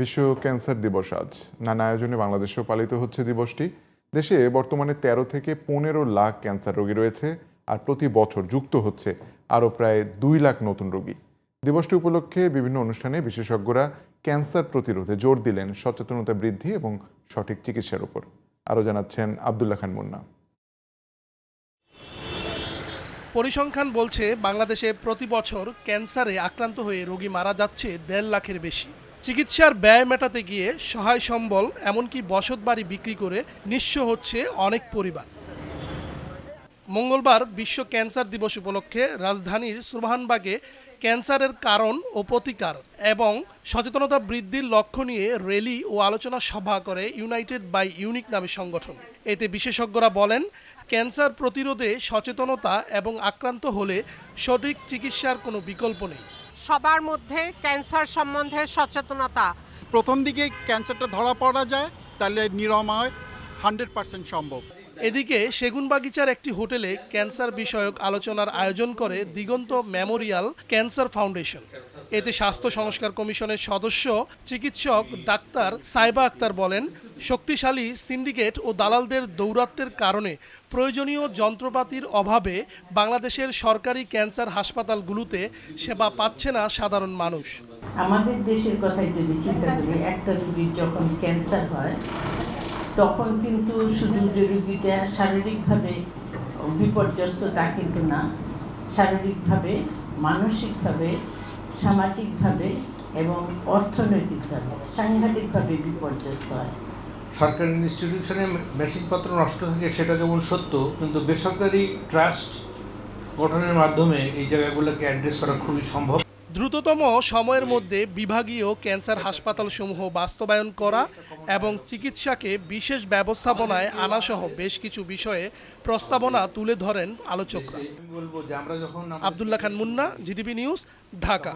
বিশ্ব ক্যান্সার দিবস আজ। নানা আয়োজনে বাংলাদেশেও পালিত হচ্ছে দিবসটি। দেশে বর্তমানে তেরো থেকে পনেরো লাখ ক্যান্সার রোগী রয়েছে আর প্রতি বছর যুক্ত হচ্ছে আরও প্রায় দুই লাখ নতুন রোগী। দিবসটি উপলক্ষে বিভিন্ন অনুষ্ঠানে বিশেষজ্ঞরা ক্যান্সার প্রতিরোধে জোর দিলেন সচেতনতা বৃদ্ধি এবং সঠিক চিকিৎসার উপর। আরও জানাচ্ছেন আবদুল্লাহ খান মুন্না। পরিসংখ্যান বলছে, বাংলাদেশে প্রতি বছর ক্যান্সারে আক্রান্ত হয়ে রোগী মারা যাচ্ছে দেড় লাখের বেশি। চিকিৎসার ব্যয় মেটাতে গিয়ে সহায় সম্বল, এমনকি বসত বাড়ি বিক্রি করে নিঃস্ব হচ্ছে অনেক পরিবার। মঙ্গলবার বিশ্ব ক্যান্সার দিবস উপলক্ষে রাজধানীর সুরহানবাগে ক্যান্সারের কারণ ও প্রতিকার এবং সচেতনতা বৃদ্ধির লক্ষ্য নিয়ে র্যালি ও আলোচনা সভা করে ইউনাইটেড বাই ইউনিক নামে সংগঠন। এতে বিশেষজ্ঞরা বলেন ক্যান্সার প্রতিরোধে সচেতনতা এবং আক্রান্ত হলে সঠিক চিকিৎসার কোনো বিকল্প নেই। সবার মধ্যে ক্যান্সার সম্বন্ধে সচেতনতা। প্রথম দিকে ক্যান্সারটা ধরা পড়া যায় তাহলে নিরাময় হান্ড্রেড পার্সেন্ট সম্ভব। এদিকে সেগুনবাগিচার একটি হোটেলে ক্যান্সার বিষয়ক আলোচনার আয়োজন করে দিগন্ত মেমোরিয়াল ক্যান্সার ফাউন্ডেশন। এতে স্বাস্থ্য সংস্কার কমিশনের সদস্য, চিকিৎসক ডাক্তার সাইবা আক্তার বলেন, শক্তিশালী সিন্ডিকেট ও দালালদের দৌরাত্বের কারণে প্রয়োজনীয় যন্ত্রপাতির অভাবে বাংলাদেশের সরকারি ক্যান্সার হাসপাতালগুলোতে সেবা পাচ্ছে না সাধারণ মানুষ। আমাদের দেশের কথাই যদি চিন্তা করি, একটা রোগীর যখন ক্যান্সার হয় তখন কিন্তু শুধু যে রোগীটা শারীরিকভাবে বিপর্যস্ত তা কিন্তু না। শারীরিকভাবে, মানসিকভাবে, সামাজিকভাবে এবং অর্থনৈতিকভাবে, সাংঘাতিকভাবে বিপর্যস্ত হয়। সরকারি ইনস্টিটিউশনে মেশিনপত্র নষ্ট থাকে সেটা যেমন সত্য, কিন্তু বেসরকারি ট্রাস্ট গঠনের মাধ্যমে এই জায়গাগুলোকে অ্যাড্রেস করা খুবই সম্ভব। দ্রুততম সময়ের মধ্যে বিভাগীয় ক্যান্সার হাসপাতালসমূহ বাস্তবায়ন করা এবং চিকিৎসাকে বিশেষ ব্যবস্থাপনায় আনাসহ বেশ কিছু বিষয়ে প্রস্তাবনা তুলে ধরেন আলোচকরা। Abdullah Khan Munna GTV news Dhaka.